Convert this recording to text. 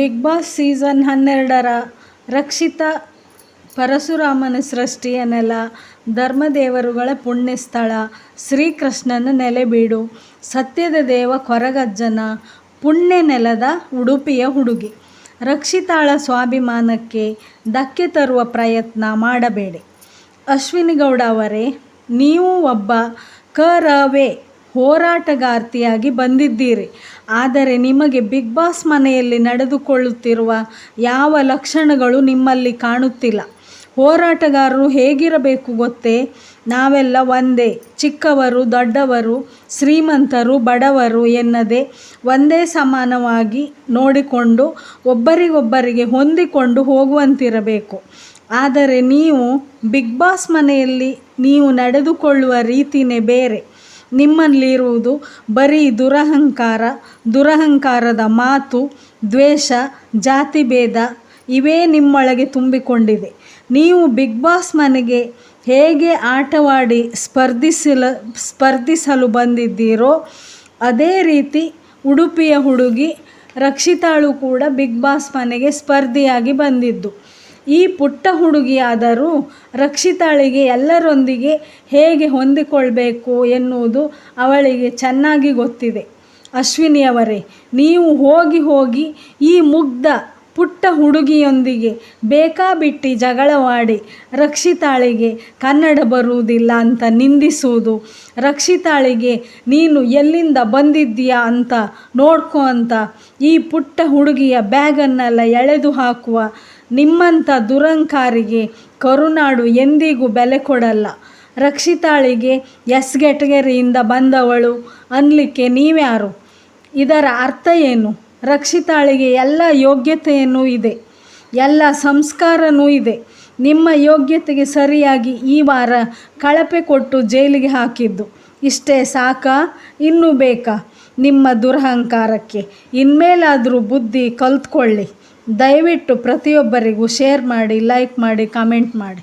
Big boss season ಹನ್ನೆರಡರ ರಕ್ಷಿತ ಪರಶುರಾಮನ ಸೃಷ್ಟಿಯ ನೆಲ ಧರ್ಮದೇವರುಗಳ ಪುಣ್ಯಸ್ಥಳ. ಶ್ರೀಕೃಷ್ಣನ ನೆಲೆಬೀಡು ಸತ್ಯದ ದೇವ ಕೊರಗಜ್ಜನ ಪುಣ್ಯ ನೆಲದ ಉಡುಪಿಯ ಹುಡುಗಿ. ರಕ್ಷಿತಾಳ ಸ್ವಾಭಿಮಾನಕ್ಕೆ ಧಕ್ಕೆ ತರುವ ಪ್ರಯತ್ನ ಮಾಡಬೇಡಿ. ಅಶ್ವಿನಿಗೌಡ ಅವರೇ, ನೀವು ಒಬ್ಬ ಕರವೇ. ಹೋರಾಟಗಾರ್ತಿಯಾಗಿ ಬಂದಿದ್ದೀರಿ. ಆದರೆ ನಿಮಗೆ ಬಿಗ್ ಬಾಸ್ ಮನೆಯಲ್ಲಿ ನಡೆದುಕೊಳ್ಳುತ್ತಿರುವ ಯಾವ ಲಕ್ಷಣಗಳು ನಿಮ್ಮಲ್ಲಿ ಕಾಣುತ್ತಿಲ್ಲ. ಹೋರಾಟಗಾರರು ಹೇಗಿರಬೇಕು ಗೊತ್ತೇ? ನಾವೆಲ್ಲ ಒಂದೇ, ಚಿಕ್ಕವರು, ದೊಡ್ಡವರು, ಶ್ರೀಮಂತರು, ಬಡವರು ಎನ್ನದೆ ಒಂದೇ ಸಮಾನವಾಗಿ ನೋಡಿಕೊಂಡು ಒಬ್ಬರಿಗೊಬ್ಬರಿಗೆ ಹೊಂದಿಕೊಂಡು ಹೋಗುವಂತಿರಬೇಕು. ಆದರೆ ನೀವು ಬಿಗ್ ಬಾಸ್ ಮನೆಯಲ್ಲಿ ನೀವು ನಡೆದುಕೊಳ್ಳುವ ರೀತಿಯೇ ಬೇರೆ. ನಿಮ್ಮಲ್ಲಿರುವುದು ಬರೀ ದುರಹಂಕಾರ, ದುರಹಂಕಾರದ ಮಾತು, ದ್ವೇಷ ಜಾತಿಭೇದ ಇವೇ ನಿಮ್ಮೊಳಗೆ ತುಂಬಿಕೊಂಡಿದೆ. ನೀವು ಬಿಗ್ ಬಾಸ್ ಮನೆಗೆ ಹೇಗೆ ಆಟವಾಡಿ ಸ್ಪರ್ಧಿಸಲು ಸ್ಪರ್ಧಿಸಲು ಬಂದಿದ್ದೀರೋ ಅದೇ ರೀತಿ ಉಡುಪಿಯ ಹುಡುಗಿ ರಕ್ಷಿತಾಳು ಕೂಡ ಬಿಗ್ ಬಾಸ್ ಮನೆಗೆ ಸ್ಪರ್ಧಿಯಾಗಿ ಬಂದಿದ್ದು. ಈ ಪುಟ್ಟ ಹುಡುಗಿಯಾದರೂ ರಕ್ಷಿತಾಳಿಗೆ ಎಲ್ಲರೊಂದಿಗೆ ಹೇಗೆ ಹೊಂದಿಕೊಳ್ಬೇಕು ಎನ್ನುವುದು ಅವಳಿಗೆ ಚೆನ್ನಾಗಿ ಗೊತ್ತಿದೆ. ಅಶ್ವಿನಿಯವರೇ, ನೀವು ಹೋಗಿ ಹೋಗಿ ಈ ಮುಗ್ಧ ಪುಟ್ಟ ಹುಡುಗಿಯೊಂದಿಗೆ ಬೇಕಾಬಿಟ್ಟಿ ಜಗಳವಾಡಿ ರಕ್ಷಿತಾಳಿಗೆ ಕನ್ನಡ ಬರುವುದಿಲ್ಲ ಅಂತ ನಿಂದಿಸುವುದು. ರಕ್ಷಿತಾಳಿಗೆ, ನೀನು ಎಲ್ಲಿಂದ ಬಂದಿದ್ದೀಯಾ ಅಂತ ನೋಡ್ಕೋ ಅಂತ ಈ ಪುಟ್ಟ ಹುಡುಗಿಯ ಬ್ಯಾಗನ್ನೆಲ್ಲ ಎಳೆದು ಹಾಕುವ ನಿಮ್ಮಂಥ ದುರಂಕಾರಿಗೆ ಕರುನಾಡು ಎಂದಿಗೂ ಬೆಲೆ ಕೊಡಲ್ಲ. ರಕ್ಷಿತಾಳಿಗೆ ಎಸ್ ಕೆಟಗರಿಯಿಂದ ಬಂದವಳು ಅನ್ನಲಿಕ್ಕೆ ನೀವ್ಯಾರು? ಇದರ ಅರ್ಥ ಏನು? ರಕ್ಷಿತಾಳಿಗೆ ಎಲ್ಲ ಯೋಗ್ಯತೆಯನ್ನು ಇದೆ. ಎಲ್ಲ ಸಂಸ್ಕಾರವೂ ಇದೆ. ನಿಮ್ಮ ಯೋಗ್ಯತೆಗೆ ಸರಿಯಾಗಿ ಈ ವಾರ ಕಳಪೆ ಕೊಟ್ಟು ಜೈಲಿಗೆ ಹಾಕಿದ್ದು. ಇಷ್ಟೇ ಸಾಕಾ? ಇನ್ನೂ ಬೇಕಾ? ನಿಮ್ಮ ದುರಹಂಕಾರಕ್ಕೆ. ಇನ್ಮೇಲಾದರೂ ಬುದ್ಧಿ ಕಲ್ತ್ಕೊಳ್ಳಿ. ದಯವಿಟ್ಟು ಪ್ರತಿಯೊಬ್ಬರಿಗೂ ಶೇರ್ ಮಾಡಿ ಲೈಕ್ ಮಾಡಿ ಕಮೆಂಟ್ ಮಾಡಿ.